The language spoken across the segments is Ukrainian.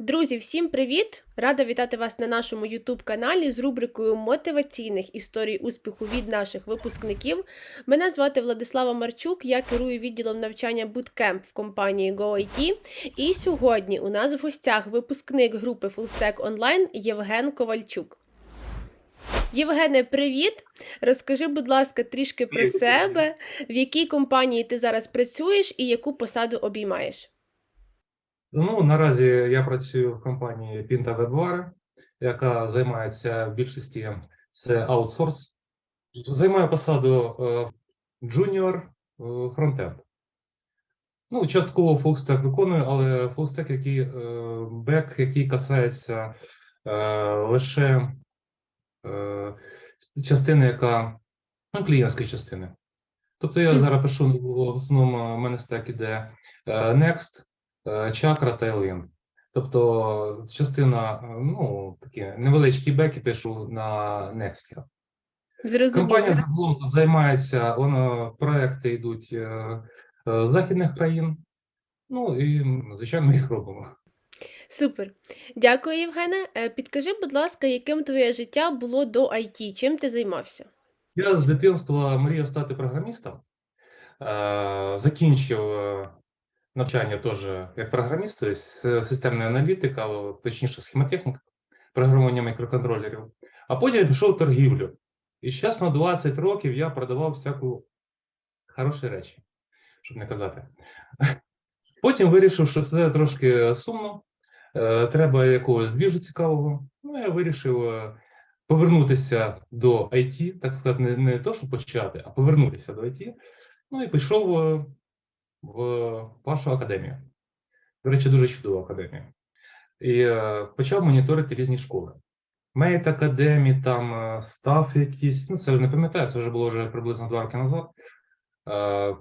Друзі, всім привіт! Рада вітати вас на нашому youtube каналі з рубрикою мотиваційних історій успіху від наших випускників. Мене звати Владислава Марчук, я керую відділом навчання Bootcamp в компанії GoIT. І сьогодні у нас в гостях випускник групи Fullstack Online Євген Ковальчук. Євгене, привіт! Розкажи, будь ласка, трішки про себе, в якій компанії ти зараз працюєш і яку посаду обіймаєш. Ну, наразі я працюю в компанії Pinta WebWare, яка займається в більшості це аутсорс. Займаю посаду е, джуніор е, фронтенд. Ну, частково фулстек виконую, але фулстек, який е, бек, який касається е, лише е, частини, яка ну, клієнтської частини. Тобто я зараз пишу в основному, у мене стек іде е, Next, е, чакра та Elin. Тобто частина, е, ну, такі невеличкі беки пишу на Next. Зрозуміло. Компанія загалом займається, воно, проекти йдуть е, е, з західних країн. Ну і, звичайно, ми їх робимо. Супер. Дякую, Євгене. Е, Підкажи, будь ласка, яким твоє життя було до IT? Чим ти займався? Я з дитинства мріяв стати програмістом. Е, Закінчив е, навчання теж як програміст, тобто системна аналітика, точніше схемотехніка, програмування мікроконтролерів. А потім пішов торгівлю. І зараз на 20 років я продавав всяку хороші речі, щоб не казати. Потім вирішив, що це трошки сумно, е, треба якогось двіжу цікавого. Ну, я вирішив е, повернутися до IT, так сказати, не, не то, щоб почати, а повернутися до IT. Ну і пішов е, в вашу академію. До речі, дуже чудова академія. І е, почав моніторити різні школи. Мейт Академії, там е, став якийсь, ну це не пам'ятаю, це вже було вже приблизно два роки назад. Е,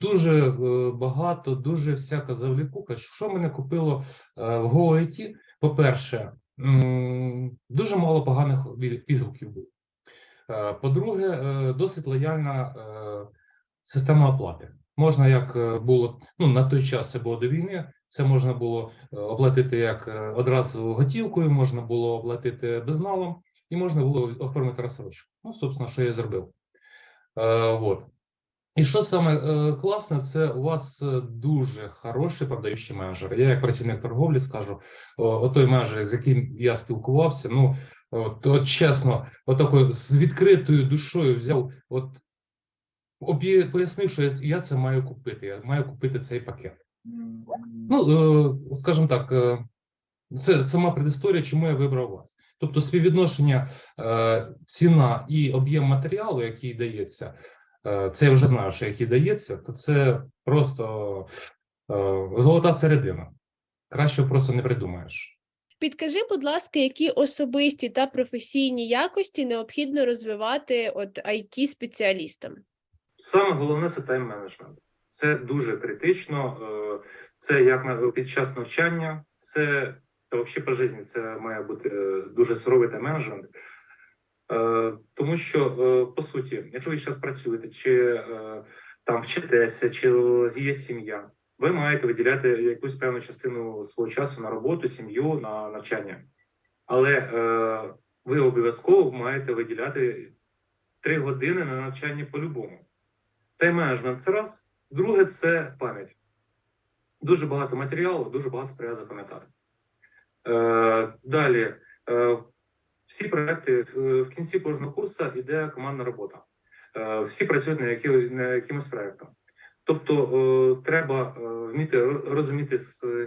Дуже багато, дуже всяка завлікука. Що мене купило в GoIT? По-перше, дуже мало поганих від- відгуків було. По-друге, досить лояльна система оплати. Можна, як е, було ну на той час, це було до війни. Це можна було е, оплатити як е, одразу готівкою, можна було оплатити безналом, і можна було оформити розсрочку. Ну, собственно, що я зробив. Е, вот. І що саме класне, це у вас дуже хороший продаючий менеджер. Я, як працівник торговлі, скажу, о, отой менеджер, з яким я спілкувався, ну от, от чесно, отакою з відкритою душою взяв, от об'є- пояснив, що я, це маю купити. Я маю купити цей пакет. Ну, е, скажімо так, е, це сама предісторія, чому я вибрав вас. Тобто, співвідношення е, ціна і об'єм матеріалу, який дається, це я вже знаю, що який дається, то це просто золота середина. Краще просто не придумаєш. Підкажи, будь ласка, які особисті та професійні якості необхідно розвивати от it спеціалістам Саме головне це тайм-менеджмент. Це дуже критично. е, Це як на під час навчання, це взагалі по житті це має бути е, дуже суровий тайм-менеджмент. Е, Тому що, по суті, якщо ви зараз працюєте, чи там вчитеся, чи є сім'я, ви маєте виділяти якусь певну частину свого часу на роботу, сім'ю, на навчання. Але ви обов'язково маєте виділяти три години на навчання по-любому. Тайм-менеджмент це раз. Друге це пам'ять. Дуже багато матеріалу, дуже багато треба запам'ятати. Е, далі, е, всі проекти в в кінці кожного курсу йде командна робота. Е, всі працюють на, якимось проектом. Тобто е, треба е, вміти розуміти,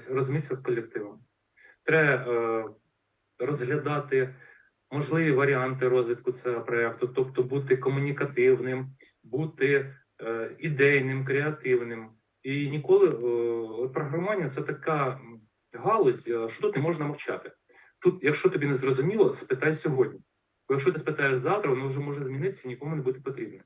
розумітися з колективом. Треба е, розглядати можливі варіанти розвитку цього проекту, тобто бути комунікативним, бути е, ідейним, креативним. І ніколи е, програмування це така галузь, е, що тут не можна мовчати. Тут, якщо тобі не зрозуміло, спитай сьогодні. Бо якщо ти спитаєш завтра, воно вже може змінитися нікому не буде потрібно.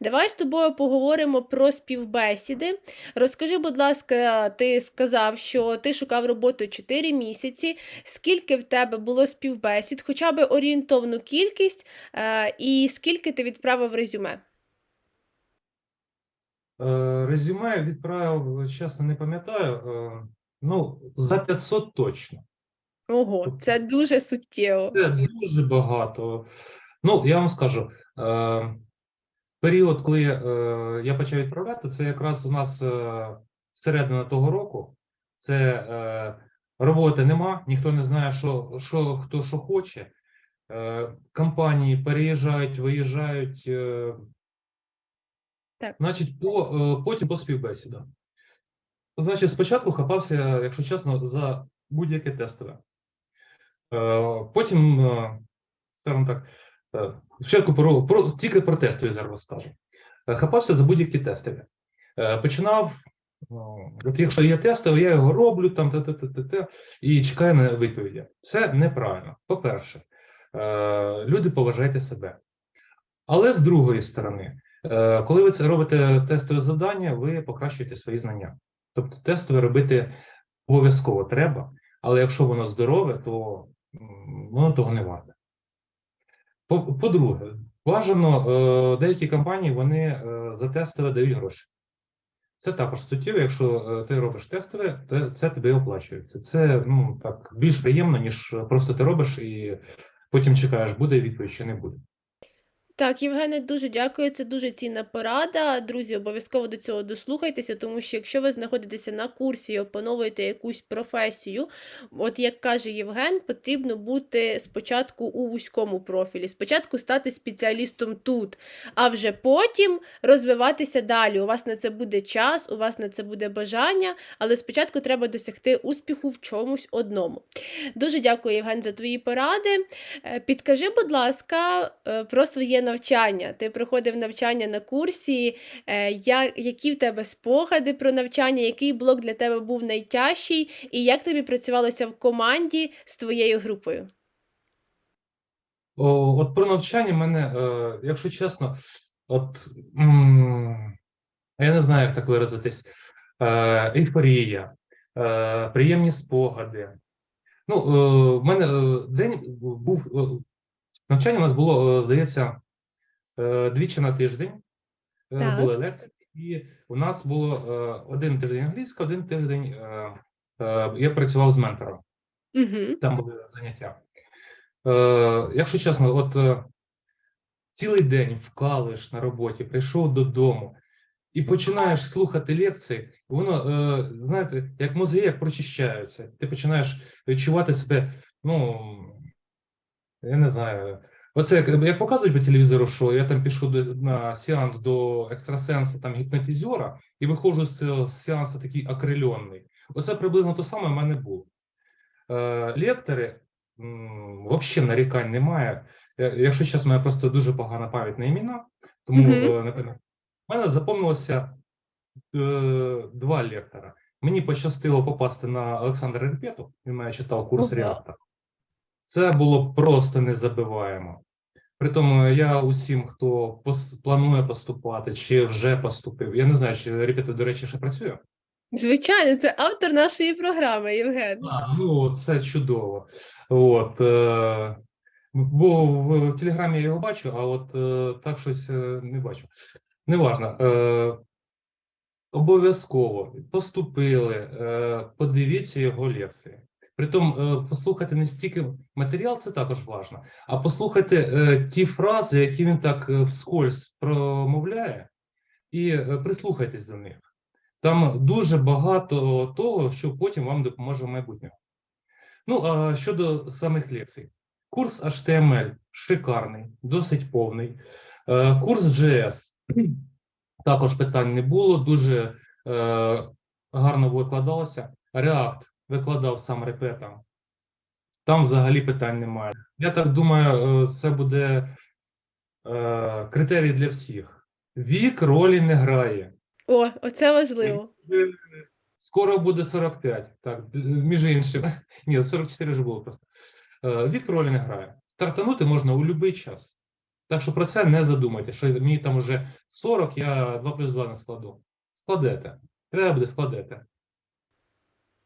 Давай з тобою поговоримо про співбесіди. Розкажи, будь ласка, ти сказав, що ти шукав роботу 4 місяці. Скільки в тебе було співбесід, хоча б орієнтовну кількість, е, і скільки ти відправив резюме? Е, Резюме відправив, чесно, не пам'ятаю. Е, Ну, за 500 точно. Ого, це дуже суттєво. Це дуже багато. Ну, я вам скажу, е, період, коли я почав відправляти, це якраз у нас середина того року. Це роботи нема, ніхто не знає, що, що хто що хоче. Компанії переїжджають, виїжджають. Так. Значить, по, е, потім по співбесідам. Значить, спочатку хапався, якщо чесно, за будь-яке тестове. Е, Потім, е, скажімо так, спочатку про, про тільки про тестові зараз розкажу. Е, Хапався за будь-які тестові. Починав, от якщо є тестове, я його роблю там те, те, те, те, те, і чекаю на відповіді. Це неправильно. По-перше, люди поважайте себе. Але з другої сторони, коли ви це робите тестове завдання, ви покращуєте свої знання. Тобто тестове робити обов'язково треба, але якщо воно здорове, то воно того не варте. По- По-друге, бажано е, деякі компанії вони е, за тестове дають гроші. Це також суттєво, якщо е, ти робиш тестове, то це тобі оплачується. Це ну так більш приємно, ніж просто ти робиш і потім чекаєш, буде відповідь чи не буде. Так, Євгене, дуже дякую. Це дуже цінна порада. Друзі, обов'язково до цього дослухайтеся, тому що якщо ви знаходитеся на курсі і опановуєте якусь професію, от як каже Євген, потрібно бути спочатку у вузькому профілі, спочатку стати спеціалістом тут, а вже потім розвиватися далі. У вас на це буде час, у вас на це буде бажання, але спочатку треба досягти успіху в чомусь одному. Дуже дякую, Євген, за твої поради. Е, Підкажи, будь ласка, е, про своє навчання. Ти проходив навчання на курсі. е, я- Які в тебе спогади про навчання, який блок для тебе був найтяжчий, і як тобі працювалося в команді з твоєю групою? О, от про навчання мене, е, якщо чесно, от м, я не знаю, як так виразитись. Е, ейфорія, е, приємні спогади. Ну, е, в мене е, день був навчання у нас було, здається, двічі на тиждень е, Так. були лекції, і у нас було е, один тиждень англійська, один тиждень е, е, я працював з ментором Угу. там були заняття. Е, якщо чесно, от е, цілий день вкалуєш на роботі, прийшов додому і починаєш слухати лекції, воно, е, знаєте, як мозги як прочищаються. Ти починаєш відчувати себе, ну, я не знаю. Оце як, як показують по телевізору, що я там пішов до, на сеанс до екстрасенса, там гіпнотизера, і виходжу з цього сеансу такий окрильонний. Оце приблизно те саме в мене було. Е, лектори, взагалі нарікань немає. Якщо чесно, у мене просто дуже погана пам'ять на імена, тому е, не пам'ятаю. У мене запомнилося е, два лектора. Мені пощастило попасти на Олександра Репету, він мене читав курс Ого. реактор. Це було просто незабиваємо. Притому я усім, хто пос- планує поступати чи вже поступив, я не знаю, чи Репета, до речі, ще працює. Звичайно, це автор нашої програми, Євген. А, ну, це чудово. От, е, бо в Телеграмі я його бачу, а от е, так щось е, не бачу. Неважно. Е, обов'язково поступили, е, подивіться його лекції. Притом, е, послухайте не стільки матеріал, це також важливо, а послухайте е, ті фрази, які він так е, вскользь промовляє, і прислухайтесь до них. Там дуже багато того, що потім вам допоможе в майбутньому. Ну, а щодо самих лекцій. Курс HTML шикарний, досить повний. Курс JS також питань не було, дуже гарно викладалося. React викладав сам репета. Там взагалі питань немає. Я так думаю, е, це буде е, критерій для всіх. Вік ролі не грає. О, оце важливо. Е, Скоро буде 45. Так, між іншим. Ні, 44 вже було просто. Е, Вік ролі не грає. Стартанути можна у будь-який час. Так що про це не задумайте, що мені там вже 40, я 2 плюс 2 не складу. Складете. Треба буде складете.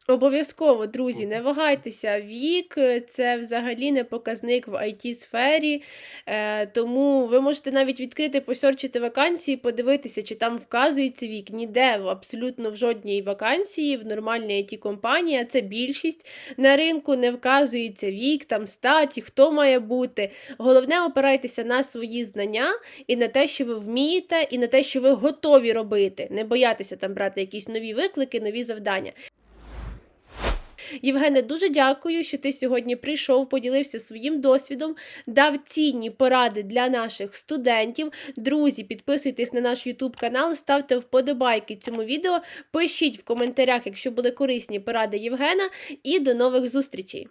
Обов'язково, друзі, не вагайтеся. Вік е, це взагалі не показник в it сфері е, тому ви можете навіть відкрити, посерчити вакансії, подивитися, чи там вказується вік. Ніде абсолютно в жодній вакансії в нормальній it компанії, а це більшість на ринку не вказується вік, там статі, хто має бути. Головне, опирайтеся на свої знання і на те, що ви вмієте, і на те, що ви готові робити. Не боятися там брати якісь нові виклики, нові завдання. Євгене, дуже дякую, що ти сьогодні прийшов, поділився своїм досвідом, дав цінні поради для наших студентів. Друзі, підписуйтесь на наш YouTube канал, ставте вподобайки цьому відео, пишіть в коментарях, якщо були корисні поради Євгена, і до нових зустрічей!